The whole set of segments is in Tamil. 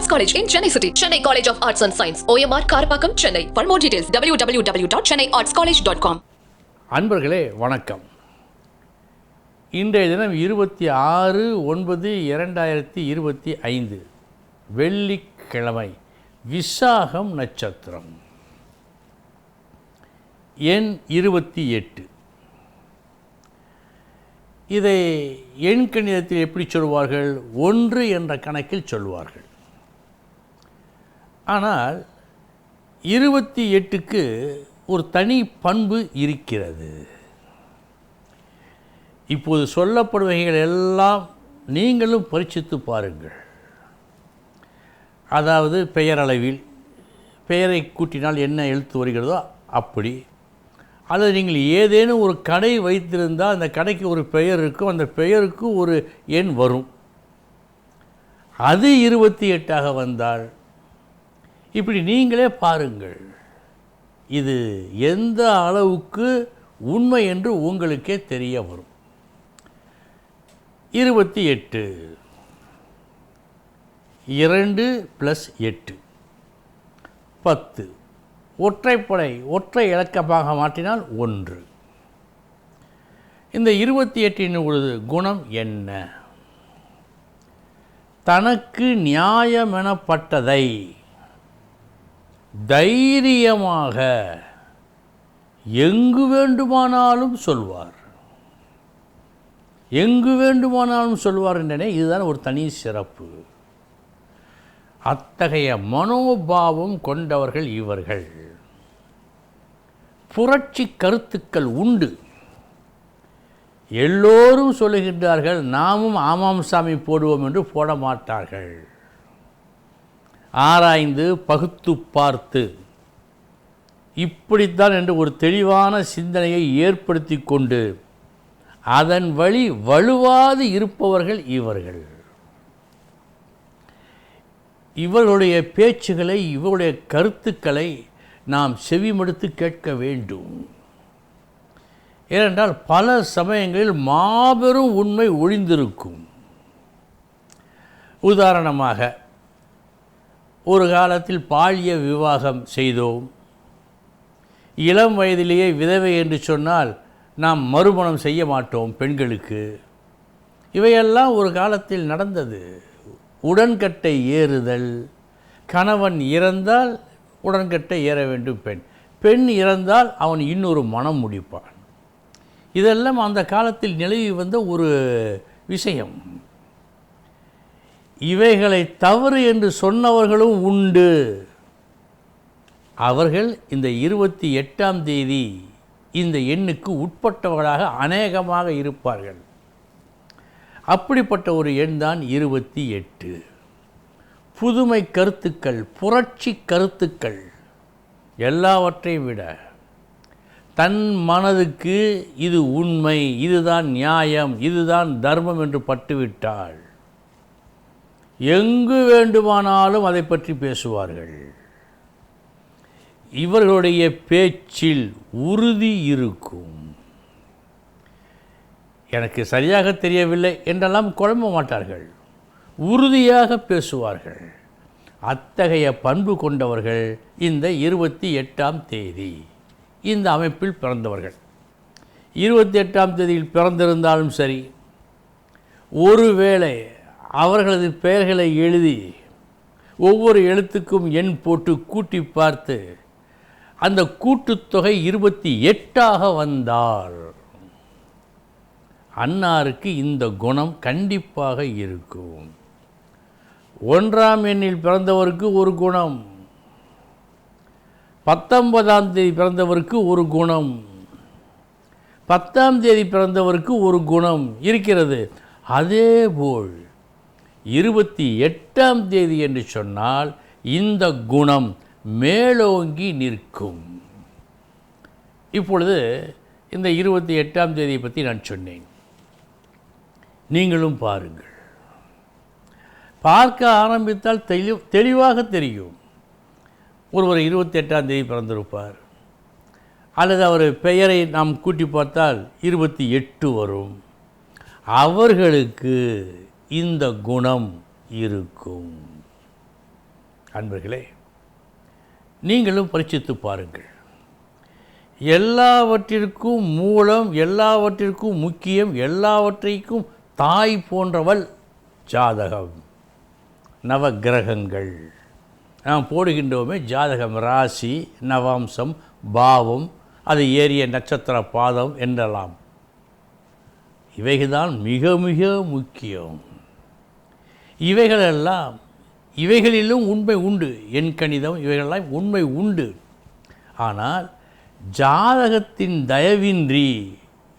Arts college in Chennai city Chennai college of arts and science OMR Karapakkam Chennai for more details W W W dot Chennai arts college dot com அன்பர்களே வணக்கம் இன்றைய தினம் இருபத்தி ஆறு ஒன்பது இரண்டாயிரத்தி இருபத்தி ஐந்து வெள்ளிக்கிழமை விசாகம் நட்சத்திரம் எண் இருபத்தி எட்டு இதை எண் கணிதத்தில் எப்படி சொல்வார்கள் ஒன்று என்ற கணக்கில் சொல்வார்கள் ஆனால் இருபத்தி எட்டுக்கு ஒரு தனி பண்பு இருக்கிறது. இப்போது சொல்லப்படுவைகள் எல்லாம் நீங்களும் பரிசித்து பாருங்கள். அதாவது பெயரளவில் பெயரை கூட்டினால் என்ன எழுத்து வருகிறதோ அப்படி. அல்லது நீங்கள் ஏதேனும் ஒரு கடை வைத்திருந்தால் அந்த கடைக்கு ஒரு பெயர் இருக்கும் அந்த பெயருக்கு ஒரு எண் வரும். அது இருபத்தி எட்டாக வந்தால் இப்படி நீங்களே பாருங்கள். இது எந்த அளவுக்கு உண்மை என்று உங்களுக்கே தெரிய வரும். இருபத்தி எட்டு. இரண்டு ப்ளஸ் எட்டு. பத்து. ஒற்றைப்படை ஒற்றை இலக்கமாக மாற்றினால் ஒன்று. இந்த இருபத்தி எட்டின் பொழுது குணம் என்ன? தனக்கு நியாயமெனப்பட்டதை தைரியமாக எங்கு வேண்டுமானாலும் சொல்வார். எங்கு வேண்டுமானாலும் சொல்வார் என்றனே இதுதான் ஒரு தனி சிறப்பு. அத்தகைய மனோபாவம் கொண்டவர்கள் இவர்கள். புரட்சி கருத்துக்கள் உண்டு. எல்லோரும் சொல்லுகின்றார்கள் நாமும் ஆமாம் சாமி போடுவோம் என்று போட மாட்டார்கள் ஆராய்ந்து பகுத்து பார்த்து. இப்படித்தான் என்று ஒரு தெளிவான சிந்தனையை ஏற்படுத்தி கொண்டு அதன் வழி வலுவாது இருப்பவர்கள் இவர்கள். இவர்களுடைய பேச்சுகளை இவருடைய கருத்துக்களை நாம் செவிமடுத்து கேட்க வேண்டும். ஏனென்றால் பல சமயங்களில் மாபெரும் உண்மை ஒளிந்திருக்கும். உதாரணமாக ஒரு காலத்தில் பாலிய விவாகம் செய்தோம். இளம் வயதிலேயே விதவை என்று சொன்னால் நாம் மறுமணம் செய்ய மாட்டோம் பெண்களுக்கு. இவையெல்லாம் ஒரு காலத்தில் நடந்தது. உடன்கட்டை ஏறுதல். கணவன் இறந்தால் உடன்கட்டை ஏற வேண்டும் பெண். பெண் இறந்தால் அவன் இன்னொரு மனம் முடிப்பான். இதெல்லாம் அந்த காலத்தில் நிலவி வந்த ஒரு விஷயம். இவைகளை தவறு என்று சொன்னவர்களும் உண்டு. அவர்கள் இந்த இருபத்தி எட்டாம் தேதி இந்த எண்ணுக்கு உட்பட்டவர்களாக அநேகமாக இருப்பார்கள். அப்படிப்பட்ட ஒரு எண் தான் இருபத்தி எட்டு. புதுமை கருத்துக்கள் புரட்சி கருத்துக்கள் எல்லாவற்றையும் விட தன் மனதுக்கு இது உண்மை இதுதான் நியாயம் இதுதான் தர்மம் என்று பட்டுவிட்டாள் எங்கு வேண்டுமானாலும் அதை பற்றி பேசுவார்கள். இவர்களுடைய பேச்சில் உறுதி இருக்கும். எனக்கு சரியாக தெரியவில்லை என்றெல்லாம் குழம்ப மாட்டார்கள். உறுதியாக பேசுவார்கள். அத்தகைய பண்பு கொண்டவர்கள் இந்த இருபத்தி எட்டாம் தேதி இந்த அமைப்பில் பிறந்தவர்கள். இருபத்தி எட்டாம் தேதியில் பிறந்திருந்தாலும் சரி ஒருவேளை அவர்களது பெயர்களை எழுதி ஒவ்வொரு எழுத்துக்கும் எண் போட்டு கூட்டி பார்த்து அந்த கூட்டுத்தொகை இருபத்தி எட்டாக வந்தால் அன்னாருக்கு இந்த குணம் கண்டிப்பாக இருக்கும். ஒன்றாம் எண்ணில் பிறந்தவருக்கு ஒரு குணம். பத்தொன்பதாம் தேதி பிறந்தவருக்கு ஒரு குணம். பத்தாம் தேதி பிறந்தவருக்கு ஒரு குணம் இருக்கிறது. அதேபோல் இருபத்தி எட்டாம் தேதி என்று சொன்னால் இந்த குணம் மேலோங்கி நிற்கும். இப்பொழுது இந்த இருபத்தி எட்டாம் தேதியை பற்றி நான் சொன்னேன். நீங்களும் பாருங்கள். பார்க்க ஆரம்பித்தால் தெளி தெளிவாக தெரியும். ஒருவர் இருபத்தி எட்டாம் தேதி பிறந்திருப்பார். அல்லது அவர் பெயரை நாம் கூட்டி பார்த்தால் இருபத்தி எட்டு வரும். அவர்களுக்கு இந்த குணம் இருக்கும். அன்பர்களே நீங்களும் பரிச்சித்து பாருங்கள். எல்லாவற்றிற்கும் மூலம் எல்லாவற்றிற்கும் முக்கியம் எல்லாவற்றைக்கும் தாய் போன்றவள் ஜாதகம். நவக்கிரகங்கள் நாம் போடுகின்றோமே ஜாதகம் ராசி நவாம்சம் பாவம் அது ஏறிய நட்சத்திர பாதம் என்றெல்லாம். இவைகள்தான் மிக மிக முக்கியம். இவைகளெல்லாம் இவைகளிலும் உண்மை உண்டு. என் கணிதம் இவைகளெல்லாம் உண்மை உண்டு. ஆனால் ஜாதகத்தின் தயவின்றி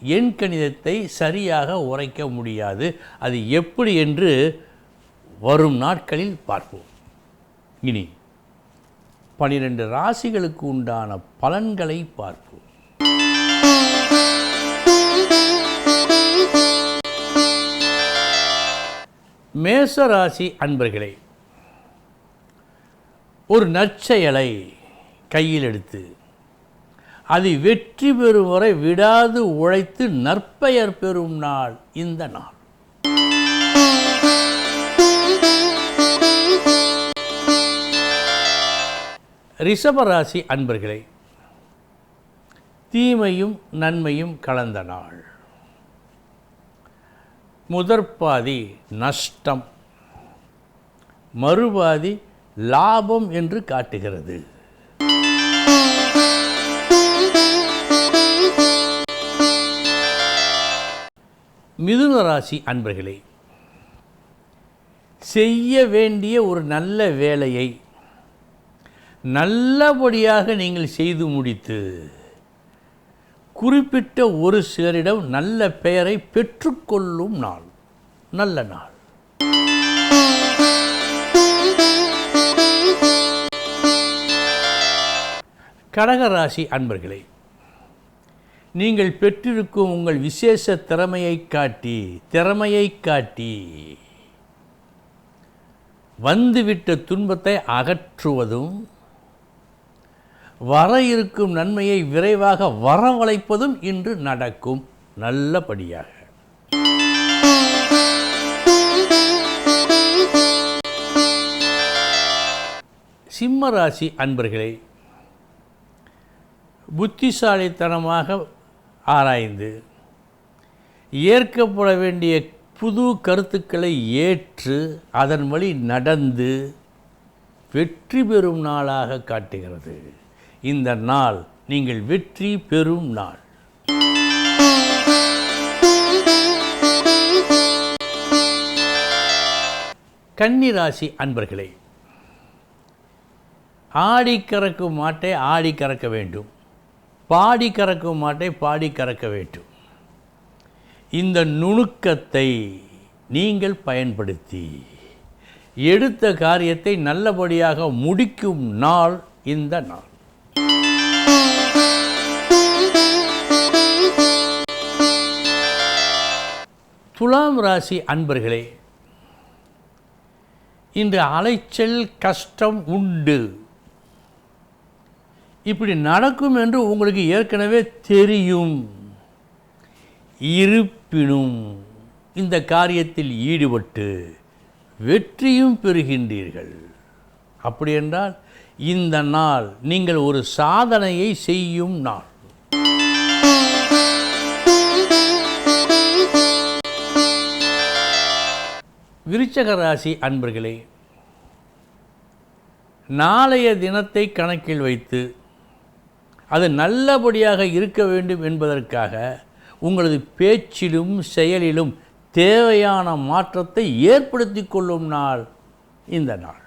எண் கணிதத்தை சரியாக உரைக்க முடியாது. அது எப்படி என்று வரும் நாட்களில் பார்ப்போம். இனி பனிரெண்டு ராசிகளுக்கு உண்டான பலன்களை பார்ப்போம். மேசராசி அன்பர்களே ஒரு நற்செயலை கையில் எடுத்து அது வெற்றி பெறும் வரை விடாது உழைத்து நற்பெயர் பெறும் நாள் இந்த நாள். ரிஷபராசி அன்பர்களே தீமையும் நன்மையும் கலந்த நாள். முதற்பாதி நஷ்டம். மறுபாதி லாபம் என்று காட்டுகிறது. மிதுன ராசி அன்பர்களே செய்ய வேண்டிய ஒரு நல்ல வேலையை நல்லபடியாக நீங்கள் செய்து முடித்து குறிப்பிட்ட ஒரு சிலரிடம் நல்ல பெயரை பெற்றுக்கொள்ளும் நாள். நல்ல நாள். கடகராசி அன்பர்களே நீங்கள் பெற்றிருக்கும் உங்கள் விசேஷ திறமையை காட்டி திறமையை காட்டி வந்துவிட்ட துன்பத்தை அகற்றுவதும் வர இருக்கும் நன்மையை விரைவாக வரவழைப்பதும் இன்று நடக்கும். நல்லபடியாக. சிம்ம ராசி அன்பர்களே புத்திசாலித்தனமாக ஆராய்ந்து ஏற்கப்பட வேண்டிய புது கருத்துக்களை ஏற்று அதன் வழி நடந்து வெற்றி பெறும் நாளாக காட்டுகிறது. இந்த நாள் நீங்கள் வெற்றி பெறும் நாள். கன்னிராசி அன்பர்களே ஆடி கறக்கும் மாட்டை ஆடி கறக்க வேண்டும். பாடி கறக்கும் மாட்டை பாடி கறக்க வேண்டும். இந்த நுணுக்கத்தை நீங்கள் பயன்படுத்தி எடுத்த காரியத்தை நல்லபடியாக முடிக்கும் நாள் இந்த நாள். துலாம் ராசி அன்பர்களே இன்று அலைச்சல் கஷ்டம் உண்டு. இப்படி நடக்கும் என்று உங்களுக்கு ஏற்கனவே தெரியும். இருப்பினும் இந்த காரியத்தில் ஈடுபட்டு வெற்றியும் பெறுகின்றீர்கள். அப்படி என்றால் இந்த நாள் நீங்கள் ஒரு சாதனையை செய்யும் நாள். விருச்சக ராசி அன்பர்களே நாளைய தினத்தை கணக்கில் வைத்து அது நல்லபடியாக இருக்க வேண்டும் என்பதற்காக உங்களது பேச்சிலும் செயலிலும் தேவையான மாற்றத்தை ஏற்படுத்தி கொள்ளும் நாள் இந்த நாள்.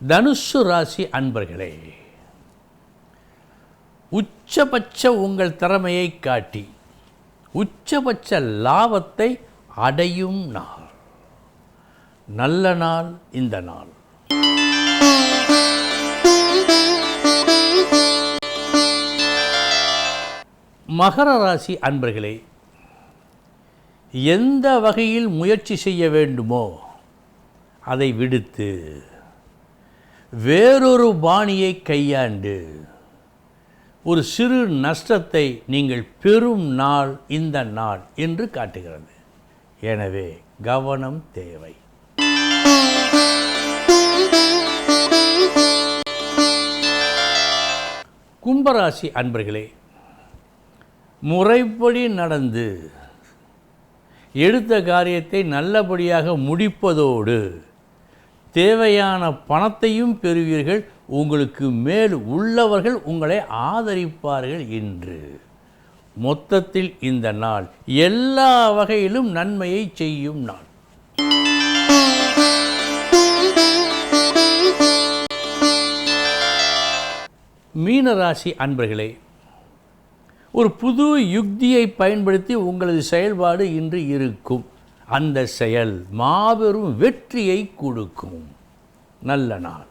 தனுசு ராசி அன்பர்களே உச்சபட்ச உங்கள் திறமையை காட்டி உச்சபட்ச லாபத்தை அடையும் நாள். நல்ல நாள் இந்த நாள். மகர ராசி அன்பர்களே எந்த வகையில் முயற்சி செய்ய வேண்டுமோ அதை விடுத்து வேறொரு பாணியை கையாண்டு ஒரு சிறு நஷ்டத்தை நீங்கள் பெறும் நாள் இந்த நாள் என்று காட்டுகிறது. எனவே கவனம் தேவை. கும்பராசி அன்பர்களே முறைப்படி நடந்து எடுத்த காரியத்தை நல்லபடியாக முடிப்பதோடு தேவையான பணத்தையும் பெறுவீர்கள். உங்களுக்கு மேல் உள்ளவர்கள் உங்களை ஆதரிப்பார்கள் என்று. மொத்தத்தில் இந்த நாள் எல்லா வகையிலும் நன்மையை செய்யும் நாள். மீனராசி அன்பர்களே ஒரு புது யுக்தியை பயன்படுத்தி உங்களது செயல்பாடு இன்று இருக்கும். அந்த செயல் மாபெரும் வெற்றியை கொடுக்கும். நல்ல நாள்.